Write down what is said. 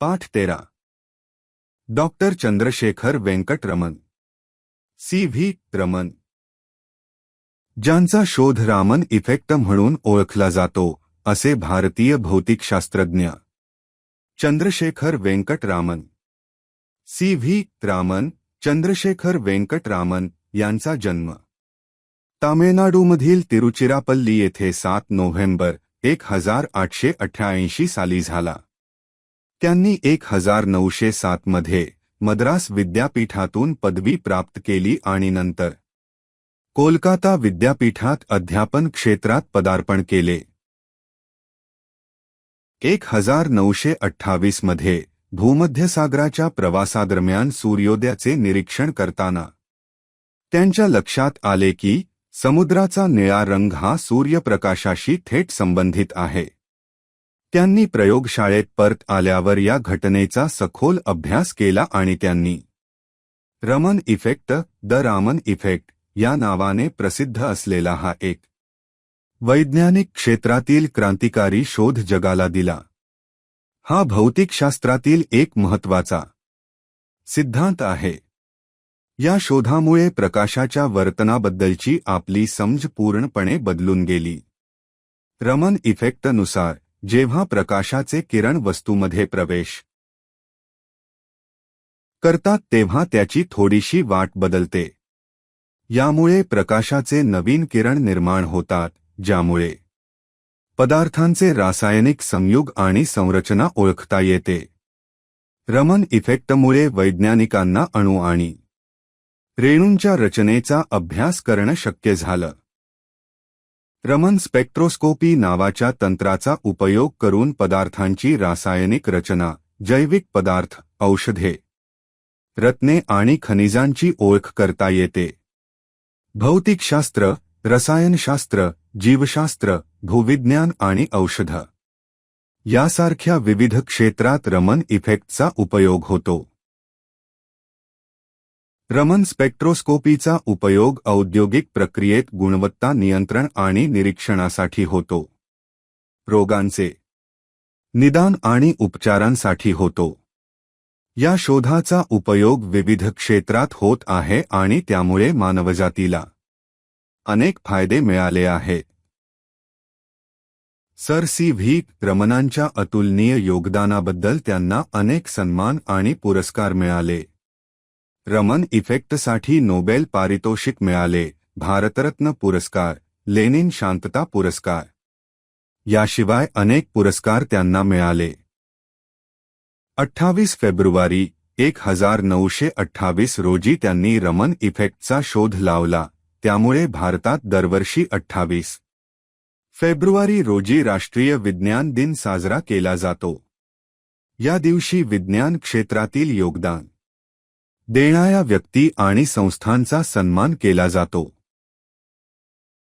पाठ तेरा. Doctor Chandrashekhar Venkataraman C V Raman. ज्यांचा शोध रामन इफेक्ट म्हणून ओळखला जातो असे भारतीय भौतिकशास्त्रज्ञ. चंद्रशेखर व्यंकटरामन सी व्ही रामन चंद्रशेखर व्यंकटरामन यांचा जन्म. तामिळनाडूमधील तिरुचिरापल्ली येथे सात नोव्हेंबर एक हजार आठशे अठ्ठ्याऐंशी साली झाला. त्यांनी एक हजार नऊशे सातमध्ये मद्रास विद्यापीठातून पदवी प्राप्त केली आणि नंतर कोलकाता विद्यापीठात अध्यापन क्षेत्रात पदार्पण केले. एक हजार नऊशे अठ्ठावीसमध्ये भूमध्यसागराच्या प्रवासादरम्यान सूर्योदयाचे निरीक्षण करताना त्यांच्या लक्षात आले की समुद्राचा निळा रंग हा सूर्यप्रकाशाशी थेट संबंधित आहे. त्यांनी प्रयोगशाळेत परत आल्यावर या घटनेचा सखोल अभ्यास केला आणि त्यांनी Raman effect the Raman effect या नावाने प्रसिद्ध असलेला हा एक वैज्ञानिक क्षेत्रातील क्रांतिकारी शोध जगाला दिला. हा भौतिकशास्त्रातील एक महत्त्वाचा सिद्धांत आहे. या शोधामुळे प्रकाशाच्या वर्तनाबद्दलची आपली समज पूर्णपणे बदलून गेली. रमन इफेक्टनुसार जेव्हा प्रकाशाचे किरण वस्तूमध्ये प्रवेश करतात तेव्हा त्याची थोडीशी वाट बदलते. यामुळे प्रकाशाचे नवीन किरण निर्माण होतात ज्यामुळे पदार्थांचे रासायनिक संयुग आणि संरचना ओळखता येते. रमन इफेक्टमुळे वैज्ञानिकांना अणू आणि रेणूंच्या रचनेचा अभ्यास करणं शक्य झालं. रमन स्पेक्ट्रोस्कोपी नावाच्या तंत्राचा उपयोग करून पदार्थांची रासायनिक रचना जैविक पदार्थ औषधे रत्ने आणि खनिजांची ओळख करता येते. भौतिकशास्त्र रसायनशास्त्र जीवशास्त्र भूविज्ञान आणि औषध. यासारख्या विविध क्षेत्रात रमन इफेक्टचा उपयोग होतो. रमन स्पेक्ट्रोस्कोपीचा उपयोग औद्योगिक प्रक्रियेत गुणवत्ता नियंत्रण आणि निरीक्षणासाठी होतो. रोगांचे निदान आणि उपचारांसाठी होतो. या शोधाचा उपयोग विविध क्षेत्रात होत आहे आणि त्यामुळे मानवजातीला अनेक फायदे मिळाले आहेत सर सी व्ही. रमनांच्या अतुलनीय योगदानाबद्दल त्यांना अनेक सन्मान आणि पुरस्कार मिळाले. रमन इफेक्टसाठी नोबेल पारितोषिक मिळाले. भारतरत्न पुरस्कार लेनिन शांतता पुरस्कार. याशिवाय अनेक पुरस्कार त्यांना मिळाले. अठ्ठावीस फेब्रुवारी एक हजार नऊशे अठ्ठावीस रोजी त्यांनी रमन इफेक्टचा शोध लावला त्यामुळे भारतात दरवर्षी अठ्ठावीस फेब्रुवारी रोजी राष्ट्रीय विज्ञान दिन साजरा केला जातो. या दिवशी विज्ञान क्षेत्रातील योगदान देणाऱ्या व्यक्ती आणि संस्थांचा सन्मान केला जातो.